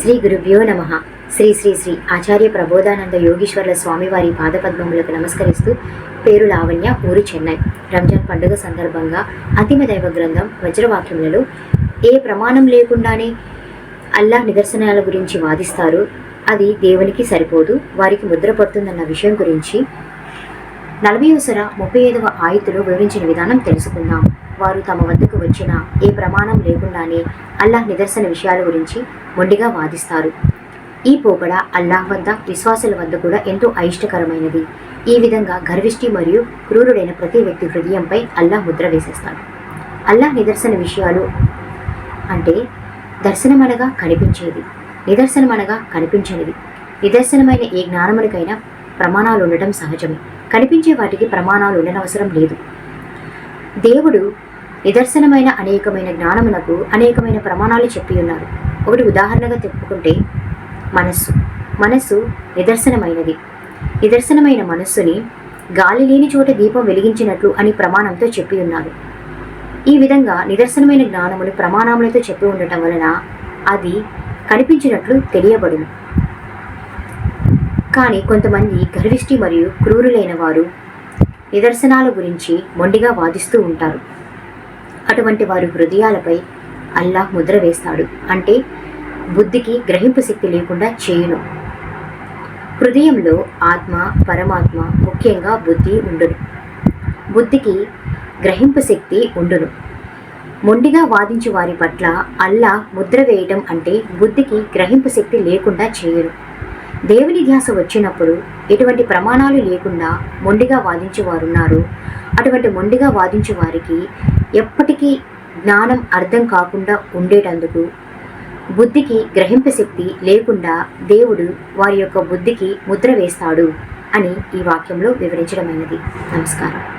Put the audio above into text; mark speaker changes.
Speaker 1: శ్రీ గురుభ్యో నమ. శ్రీ శ్రీ శ్రీ ఆచార్య ప్రబోధానంద యోగీశ్వర్ల స్వామివారి పాదపద్మములకు నమస్కరిస్తూ పేరు లావణ్య ఊరు చెన్నై. రంజాన్ పండుగ సందర్భంగా అతిమ దైవ గ్రంథం వజ్రవాక్యములలో ఏ ప్రమాణం లేకుండానే అల్లాహ్ నిదర్శనాల గురించి వాదిస్తారు. అది దేవునికి సరిపోదు. వారికి ముద్ర పడుతుందన్న విషయం గురించి నలభై సర ముప్పై ఐదవ ఆయుతులు వివరించిన విధానం తెలుసుకుందాం. వారు తమ వద్దకు వచ్చిన ఏ ప్రమాణం లేకుండానే అల్లాహ్ నిదర్శన విషయాల గురించి మొండిగా వాదిస్తారు. ఈ పోకడ అల్లాహ్ వద్ద విశ్వాసుల వద్ద కూడా ఎంతో అయిష్టకరమైనది. ఈ విధంగా గర్విష్టి మరియు క్రూరుడైన ప్రతి వ్యక్తి హృదయంపై అల్లాహ్ ముద్ర వేసేస్తాడు. అల్లాహ్ నిదర్శన విషయాలు అంటే దర్శనమనగా కనిపించేది నిదర్శనమనగా కనిపించనిది. నిదర్శనమైన ఏ జ్ఞానమునికైనా ప్రమాణాలు ఉండటం సహజమే. కనిపించే వాటికి ప్రమాణాలు ఉండనవసరం లేదు. దేవుడు నిదర్శనమైన అనేకమైన జ్ఞానమునకు అనేకమైన ప్రమాణాలు చెప్పి ఉన్నారు. ఒకటి ఉదాహరణగా చెప్పుకుంటే మనస్సు. మనస్సు నిదర్శనమైనది. నిదర్శనమైన మనస్సుని గాలి లేని చోట దీపం వెలిగించినట్లు అని ప్రమాణంతో చెప్పి ఉన్నారు. ఈ విధంగా నిదర్శనమైన జ్ఞానమును ప్రమాణములతో చెప్పి ఉండటం వలన అది కనిపించినట్లు తెలియబడును. కానీ కొంతమంది గర్విష్టి మరియు క్రూరులైన వారు నిదర్శనాల గురించి మొండిగా వాదిస్తూ ఉంటారు. అటువంటి వారి హృదయాలపై అల్లాహ్ ముద్ర వేస్తాడు. అంటే బుద్ధికి గ్రహింపు శక్తి లేకుండా చేయను. హృదయంలో ఆత్మ పరమాత్మ ముఖ్యంగా బుద్ధి ఉండును. బుద్ధికి గ్రహింపు శక్తి ఉండును. మొండిగా వాదించు వారి పట్ల అల్లా ముద్ర వేయటం అంటే బుద్ధికి గ్రహింపు శక్తి లేకుండా చేయను. దేవుని ధ్యాస వచ్చినప్పుడు ఎటువంటి ప్రమాణాలు లేకుండా మొండిగా వాదించేవారున్నారు. అటువంటి మొండిగా వాదించే వారికి ఎప్పటికీ జ్ఞానం అర్థం కాకుండా ఉండేటందుకు బుద్ధికి గ్రహింప శక్తి లేకుండా దేవుడు వారి యొక్క బుద్ధికి ముద్ర వేస్తాడు అని ఈ వాక్యంలో వివరించడమైనది. నమస్కారం.